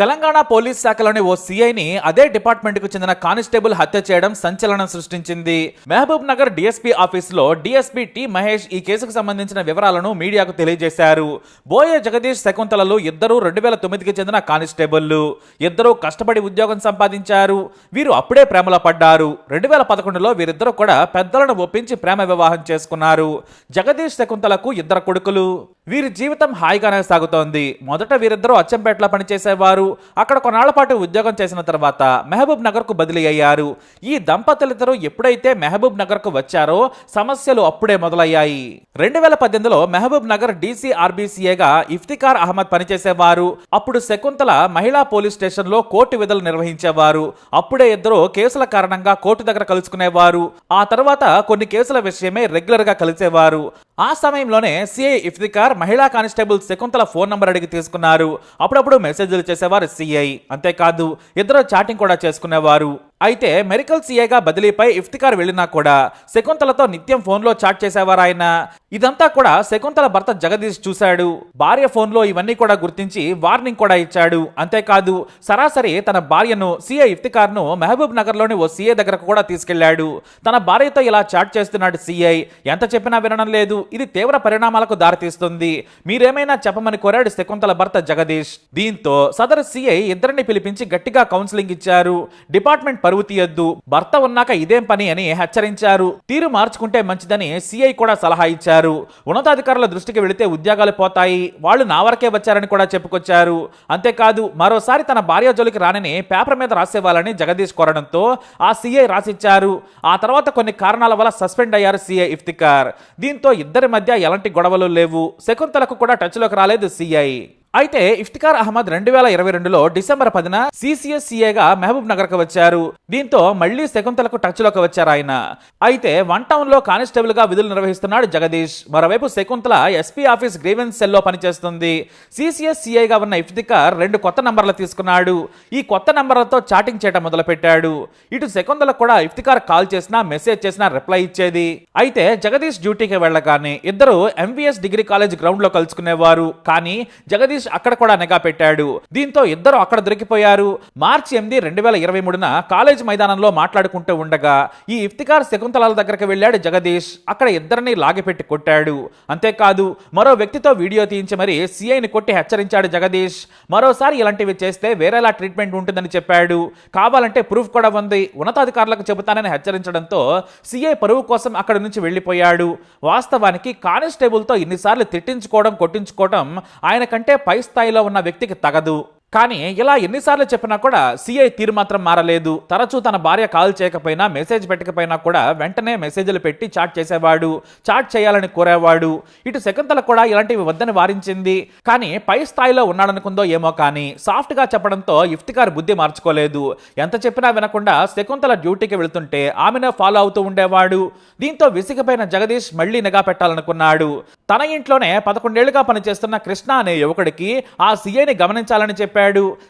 Telangana police శాఖలోని ఓ సీఐని అదే డిపార్ట్మెంట్కు చెందిన constable హత్య చేయడం సంచలనం సృష్టించింది. మహబూబ్ నగర్ డిఎస్పీ ఆఫీసులో డిఎస్పీ టి మహేష్ ఈ కేసుకు సంబంధించిన వివరాలను మీడియాకు తెలియజేశారు. బోయే జగదీష్ శకుంతలలు ఇద్దరూ రెండు వేల తొమ్మిదికి చెందిన కానిస్టేబుల్లు ఇద్దరూ కష్టపడి ఉద్యోగం సంపాదించారు. వీరు అప్పుడే ప్రేమలో పడ్డారు. రెండు వేల పదకొండులో వీరిద్దరూ కూడా పెద్దలను ఒప్పించి ప్రేమ వివాహం చేసుకున్నారు. జగదీష్ శకుంతలకు ఇద్దరు కొడుకులు. వీరి జీవితం హాయిగానే సాగుతోంది. మొదట వీరిద్దరూ అచ్చంపేటలో పనిచేసేవారు. అక్కడ కొన్నాళ్ళ పాటు ఉద్యోగం చేసిన తర్వాత మెహబూబ్ నగర్కు బదిలీ అయ్యారు. ఈ దంపతులిద్దరూ ఎప్పుడైతే మెహబూబ్ నగర్కు వచ్చారో సమస్యలు అప్పుడే మొదలయ్యాయి. రెండు వేల పద్దెనిమిదిలో మెహబూబ్ నగర్ డీసీ ఆర్బీసీఏగా ఇఫ్తికార్ అహ్మద్ పనిచేసేవారు. అప్పుడు శకుంతల మహిళా పోలీస్ స్టేషన్లో కోర్టు విధులు నిర్వహించేవారు. అప్పుడే ఇద్దరు కేసుల కారణంగా కోర్టు దగ్గర కలుసుకునేవారు. ఆ తర్వాత కొన్ని కేసుల విషయమే రెగ్యులర్గా కలిసేవారు. ఆ సమయంలోనే సిఐ ఇఫ్తికార్ మహిళా కానిస్టేబుల్ శకుంతల ఫోన్ నంబర్ అడిగి తీసుకున్నారు. అప్పుడప్పుడు మెసేజ్లు చేసేవారు సిఐ అంతేకాదు ఇద్దరు చాటింగ్ కూడా చేసుకునేవారు. అయితే మెరికల్ సీఏగా బదిలీపై ఇఫ్తికార్ వెళ్ళినా కూడా శకుంతలతో నిత్యం ఫోన్లో చాట్ చేసేవారు ఆయన? ఇదంతా కూడా శకుంతల భర్త జగదీష్ చూశాడు. భార్య ఫోన్లో ఇవన్నీ కూడా గుర్తించి వార్నింగ్ కూడా ఇచ్చాడు. అంతేకాదు సరాసరి తన భార్యను సీఏ ఇఫ్తికార్ను మహబూబ్ నగర్లోని ఓ సీఏ దగ్గరకు కూడా తీసుకెళ్ళాడు. తన భార్యతో ఇలా చాట్ చేస్తున్నాడు సీఐ ఎంత చెప్పినా వినడం లేదు. ఇది తీవ్ర పరిణామాలకు దారితీస్తుంది. మీరేమైనా చెప్పమని కోరాడు శకుంతల భర్త జగదీష్. దీంతో సదరు సీఐ ఇద్దరిని పిలిపించి గట్టిగా కౌన్సిలింగ్ ఇచ్చారు. డిపార్ట్మెంట్ పరువు తీయొద్దు. భర్త ఉన్నాక ఇదేం పని అని హెచ్చరించారు. తీరు మార్చుకుంటే మంచిదని సీఐ కూడా సలహా ఇచ్చారు. ఉన్నతాధికారుల దృష్టికి వెళితే ఉద్యోగాలు పోతాయి. వాళ్ళు నా వరకే వచ్చారని కూడా చెప్పుకొచ్చారు. అంతేకాదు మరోసారి తన భార్య జోలికి రానని పేపర్ మీద రాసేవాళ్ళని జగదీష్ కోరడంతో ఆ సీఐ రాసిచ్చారు. ఆ తర్వాత కొన్ని కారణాల వల్ల సస్పెండ్ అయ్యారు సీఐ ఇఫ్తికార్ దీంతో ఇద్దరి మధ్య ఎలాంటి గొడవలు లేవు. శకుంతలకు కూడా టచ్లోకి రాలేదు సీఐ. అయితే ఇఫ్తికార్ అహ్మద్ రెండు వేల ఇరవై రెండులో డిసెంబర్ పదిన సిసిఎస్ సీఏగా మహబూబ్ నగర్కు వచ్చారు. దీంతో మళ్ళీ శకుంతలకు టచ్లోకి వచ్చారు ఆయన. అయితే వన్ టౌన్లో కానిస్టేబుల్గా విధులు నిర్వహిస్తున్నాడు జగదీష్. మరోవైపు శకుంతల ఎస్పీ ఆఫీస్ గ్రీవెన్స్ సెల్లో పనిచేస్తుంది. సిసిఎస్ సీఐగా ఉన్న ఇఫ్తికార్ రెండు కొత్త నంబర్లు తీసుకున్నాడు. ఈ కొత్త నంబర్లతో చాటింగ్ చేయడం మొదలుపెట్టాడు. ఇటు శకుంతలకు కూడా ఇఫ్తికార్ కాల్ చేసినా మెసేజ్ చేసినా రిప్లై ఇచ్చేది. అయితే జగదీష్ డ్యూటీకి వెళ్ళగానే ఇద్దరు ఎంవిఎస్ డిగ్రీ కాలేజ్ గ్రౌండ్లో కలుసుకునేవారు. కానీ జగదీష్ అక్కడ కూడా నిఘా పెట్టాడు. దీంతో ఇద్దరు అక్కడ దొరికిపోయారు. మార్చి ఎనిమిది రెండు వేల ఇరవై మూడున కాలేజ్ మైదానంలో మాట్లాడుకుంటూ ఉండగా ఈ ఇఫ్తికార్ శకుంతలాల దగ్గరకు వెళ్ళాడు జగదీష్. అక్కడ ఇద్దరిని లాగిపెట్టి కొట్టాడు. అంతేకాదు మరో వ్యక్తితో వీడియో తీయించి మరి సిఐని కొట్టి హెచ్చరించాడు జగదీష్. మరోసారి ఇలాంటివి చేస్తే వేరేలా ట్రీట్మెంట్ ఉంటుందని చెప్పాడు. కావాలంటే ప్రూఫ్ కూడా ఉంది. ఉన్నతాధికారులకు చెబుతానని హెచ్చరించడంతో సిఐ పరువు కోసం అక్కడి నుంచి వెళ్ళిపోయాడు. వాస్తవానికి కానిస్టేబుల్తో ఇన్నిసార్లు తిట్టించుకోవడం కొట్టించుకోవడం ఆయన కంటే పై స్థాయిలో ఉన్న వ్యక్తికి తగదు. కానీ ఇలా ఎన్నిసార్లు చెప్పినా కూడా సిఐ తీరు మాత్రం మారలేదు. తరచూ తన భార్య కాల్ చేయకపోయినా మెసేజ్ పెట్టకపోయినా కూడా వెంటనే మెసేజ్లు పెట్టి చాట్ చేసేవాడు చాట్ చేయాలని కోరేవాడు. ఇటు శకుంతల కూడా ఇలాంటివి వద్దని వారించింది. కానీ పై స్థాయిలో ఉన్నాడనుకుందో ఏమో కానీ సాఫ్ట్గా చెప్పడంతో ఇఫ్తికార్ బుద్ధి మార్చుకోలేదు. ఎంత చెప్పినా వినకుండా శకుంతల డ్యూటీకి వెళ్తుంటే ఆమెనే ఫాలో అవుతూ ఉండేవాడు. దీంతో విసిగిపోయిన జగదీష్ మళ్ళీ నిఘా పెట్టాలనుకున్నాడు. తన ఇంట్లోనే పదకొండేళ్ళుగా పనిచేస్తున్న కృష్ణ అనే యువకుడికి ఆ సీఐని గమనించాలని చెప్పాడు.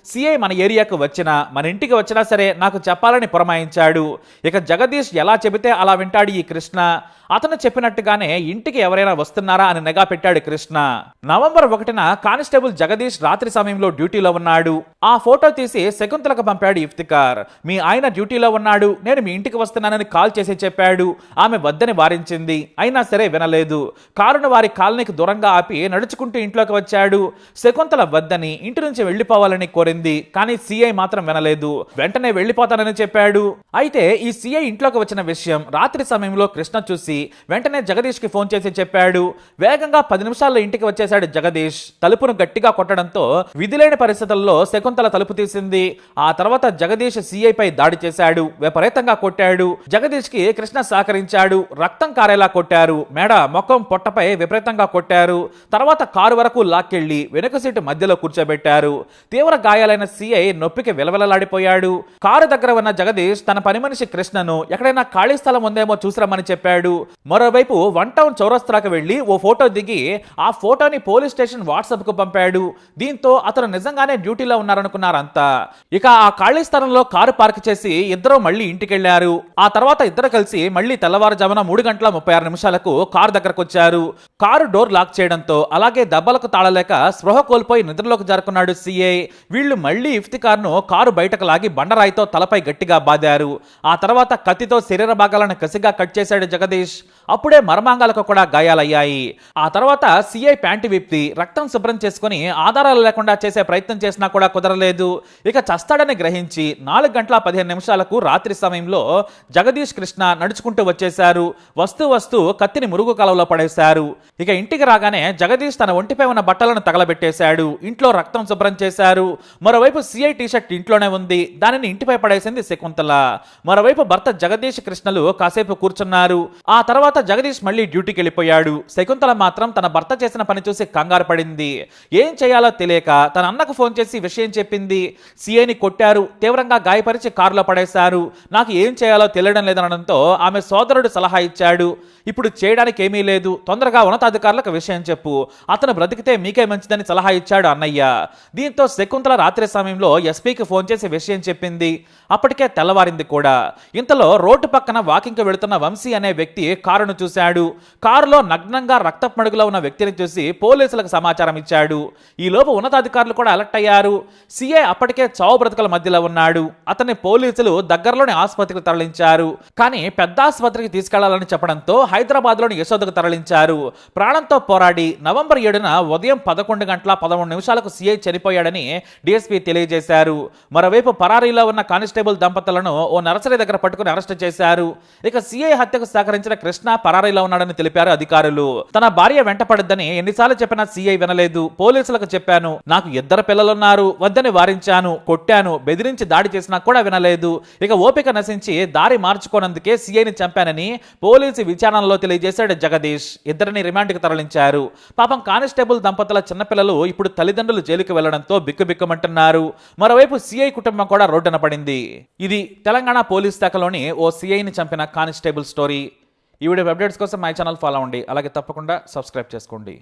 సీఐ మన ఏరియాకు వచ్చినా మన ఇంటికి వచ్చినా సరే నాకు చెప్పాలని పురమాయించాడు. ఇక జగదీష్ ఎలా చెబితే అలా వింటాడు ఈ కృష్ణ. అతను చెప్పినట్టుగానే ఇంటికి ఎవరైనా వస్తున్నారా అని నిఘా పెట్టాడు కృష్ణ. నవంబర్ ఒకటిన కానిస్టేబుల్ జగదీష్ రాత్రి సమయంలో డ్యూటీలో ఉన్నాడు. ఆ ఫోటో తీసి శకుంతలకు పంపాడు ఇఫ్తికార్. మీ ఆయన డ్యూటీలో ఉన్నాడు. నేను మీ ఇంటికి వస్తున్నానని కాల్ చేసి చెప్పాడు. ఆమె వద్దని వారించింది. అయినా సరే వినలేదు. కారును వారి కాలనీకి దూరంగా ఆపి నడుచుకుంటూ ఇంట్లోకి వచ్చాడు. శకుంతల వద్దని ఇంటి నుంచి వెళ్ళిపో వెళ్ళిపోవాలని కోరింది కానీ సిఐ మాత్రం వినలేదు. వెంటనే వెళ్ళిపోతానని చెప్పాడు. అయితే ఈ సిఐ ఇంట్లోకి వచ్చిన విషయం రాత్రి సమయంలో కృష్ణ చూసి వెంటనే జగదీష్కి ఫోన్ చేసి చెప్పాడు. వేగంగా పది నిమిషాల్లో ఇంటికి వచ్చేశాడు జగదీష్. తలుపును గట్టిగా కొట్టడంతో విధిలేని పరిస్థితుల్లో శకుంతల తలుపు తీసింది. ఆ తర్వాత జగదీష్ సిఐ పై దాడి చేశాడు. విపరీతంగా కొట్టాడు. జగదీష్కి కృష్ణ సహకరించాడు. రక్తం కారేలా కొట్టారు. మేడ మొఖం పొట్టపై విపరీతంగా కొట్టారు. తర్వాత కారు వరకు లాక్కెళ్ళి వెనుక సీటు మధ్యలో కూర్చోబెట్టారు. తీవ్ర గాయాలైన సీఐ నొప్పికి విలవలలాడిపోయాడు. కారు దగ్గర ఉన్న జగదీష్ తన పని మనిషి కృష్ణను ఎక్కడైనా ఖాళీ స్థలం ఉందేమో చూసిరమ్మని చెప్పాడు. మరోవైపు వన్ టౌన్ చౌరస్తాకు వెళ్ళి ఓ ఫోటో దిగి ఆ ఫోటోని పోలీస్ స్టేషన్ వాట్సాప్కు పంపాడు. దీంతో అతను నిజంగానే డ్యూటీలో ఉన్నారనుకున్నారంతా. ఇక ఆ ఖాళీ స్థలంలో కారు పార్క్ చేసి ఇద్దరు మళ్ళీ ఇంటికెళ్ళారు. ఆ తర్వాత ఇద్దరు కలిసి మళ్ళీ తెల్లవారుజామున మూడు గంటల ముప్పై ఆరు నిమిషాలకు కారు దగ్గరకు వచ్చారు కారు డోర్ లాక్ చేయడంతో అలాగే దెబ్బలకు తాళలేక స్పృహ కోల్పోయి నిద్రలోకి జారుకున్నాడు సిఐ వీళ్ళు మళ్ళీ ఇఫ్తికార్ను కారు బయటకు లాగి బండరాయితో తలపై గట్టిగా బాదారు. ఆ తర్వాత కత్తితో శరీర భాగాలను కసిగా కట్ చేశాడు జగదీష్. అప్పుడే మర్మాంగాలకు కూడా గాయాలయ్యాయి. ఆ తర్వాత సిఐ ప్యాంటు విప్పి రక్తం శుభ్రం చేసుకుని ఆధారాలు లేకుండా చేసే ప్రయత్నం చేసినా కూడా కుదరలేదు. ఇక చస్తాడని గ్రహించి నాలుగు గంటల పదిహేను నిమిషాలకు రాత్రి సమయంలో జగదీష్ కృష్ణ నడుచుకుంటూ వచ్చేశారు. వస్తూ వస్తూ కత్తిని మురుగు కాలంలో పడేశారు. ఇక ఇంటికి రాగానే జగదీష్ తన ఒంటిపై ఉన్న బట్టలను తగలబెట్టేశాడు. ఇంట్లో రక్తం శుభ్రం చేశారు చేశారు. మరోవైపు సిఐ టీషర్ట్ ఇంట్లోనే ఉంది. దానిని ఇంటిపై పడేసింది శకుంతల. మరోవైపు భర్త జగదీష్ కృష్ణలు కాసేపు కూర్చున్నారు. ఆ తర్వాత జగదీష్ మళ్ళీ డ్యూటీకి వెళ్ళిపోయాడు. శకుంతల మాత్రం తన భర్త చేసిన పని చూసి కంగారు పడింది. ఏం చేయాలో తెలియక తన అన్నకు ఫోన్ చేసి విషయం చెప్పింది. సిఐని కొట్టారు. తీవ్రంగా గాయపరిచి కారులో పడేశారు. నాకు ఏం చేయాలో తెలియడం లేదనడంతో ఆమె సోదరుడు సలహా ఇచ్చాడు. ఇప్పుడు చేయడానికి ఏమీ లేదు. తొందరగా ఉన్నతాధికారులకు విషయం చెప్పు. అతను బ్రతికితే మీకే మంచిదని సలహా ఇచ్చాడు అన్నయ్య. దీంతో శకుంతల రాత్రి సమయంలో ఎస్పీకి ఫోన్ చేసి విషయం చెప్పింది. అప్పటికే తెల్లవారింది కూడా. ఇంతలో రోడ్డు పక్కన వాకింగ్కి వెళుతున్న వంశీ అనే వ్యక్తి కారును చూశాడు. కారులో నగ్నంగా రక్తపు మడుగులో ఉన్న వ్యక్తిని చూసి పోలీసులకు సమాచారం ఇచ్చాడు. ఈలోపు ఉన్నతాధికారులు కూడా అలర్ట్ అయ్యారు. సీఏ అప్పటికే చావు బ్రతుకుల మధ్యలో ఉన్నాడు. అతన్ని పోలీసులు దగ్గరలోని ఆసుపత్రికి తరలించారు. కానీ పెద్ద ఆసుపత్రికి తీసుకెళ్ళాలని చెప్పడంతో హైదరాబాద్లోని యశోదకు తరలించారు. ప్రాణంతో పోరాడి నవంబర్ ఏడున ఉదయం పదకొండు గంటల పదమూడు నిమిషాలకు సీఐ చనిపోయాడని డీఎస్పీ తెలియజేశారు. మరోవైపు పరారీలో ఉన్న కానిస్టేబుల్ దంపతులను ఓ నర్సరీ దగ్గర పట్టుకుని అరెస్ట్ చేశారు. ఇక సీఐ హత్యకు సహకరించిన కృష్ణ పరారీలో ఉన్నాడని తెలిపారు అధికారులు. తన భార్య వెంటపడద్దని ఎన్నిసార్లు చెప్పినా సీఐ వినలేదు. పోలీసులకు చెప్పాను నాకు ఇద్దరు పిల్లలున్నారు వద్దని వారించాను కొట్టాను బెదిరించి దాడి చేసినా కూడా వినలేదు. ఇక ఓపిక నశించి దారి మార్చుకోనందుకే సీఐని చంపానని పోలీసు విచారణలో తెలియజేశాడు జగదీష్. ఇద్దరిని రిమాండ్కి తరలించారు. పాపం కానిస్టేబుల్ దంపతుల చిన్నపిల్లలు ఇప్పుడు తల్లిదండ్రులు జైలుకి వెళ్ళడంతో బిక్కుబిక్కుమంటున్నారు. మరోవైపు సిఐ కుటుంబం కూడా రోడ్డున పడింది. ఇది తెలంగాణ పోలీస్ శాఖలోని ఓ సిఐని చంపిన కానిస్టేబుల్ స్టోరీ. ఈ వీడియో అప్డేట్స్ కోసం మై ఛానల్ ఫాలో అవ్వండి. అలాగే తప్పకుండా సబ్స్క్రైబ్ చేసుకోండి.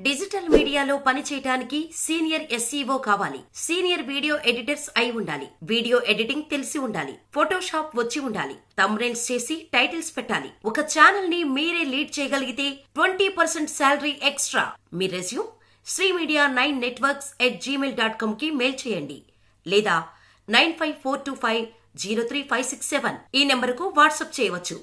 డిజిటల్ మీడియాలో పనిచేయటానికి సీనియర్ ఎస్ఈఓ కావాలి. సీనియర్ వీడియో ఎడిటర్స్ అయి ఉండాలి. వీడియో ఎడిటింగ్ తెలిసి ఉండాలి. ఫోటోషాప్ వచ్చి ఉండాలి. తమ్రైన్స్ చేసి టైటిల్స్ పెట్టాలి. ఒక ఛానల్ని మీరే లీడ్ చేయగలిగితే twenty percent salary extra. Me resume Sri media nine networks at Gmail dot కామ్కి mail చేయండి. లేదా nine five four two five zero three five six seven ఈ నెంబర్కు వాట్సాప్ చేయవచ్చు.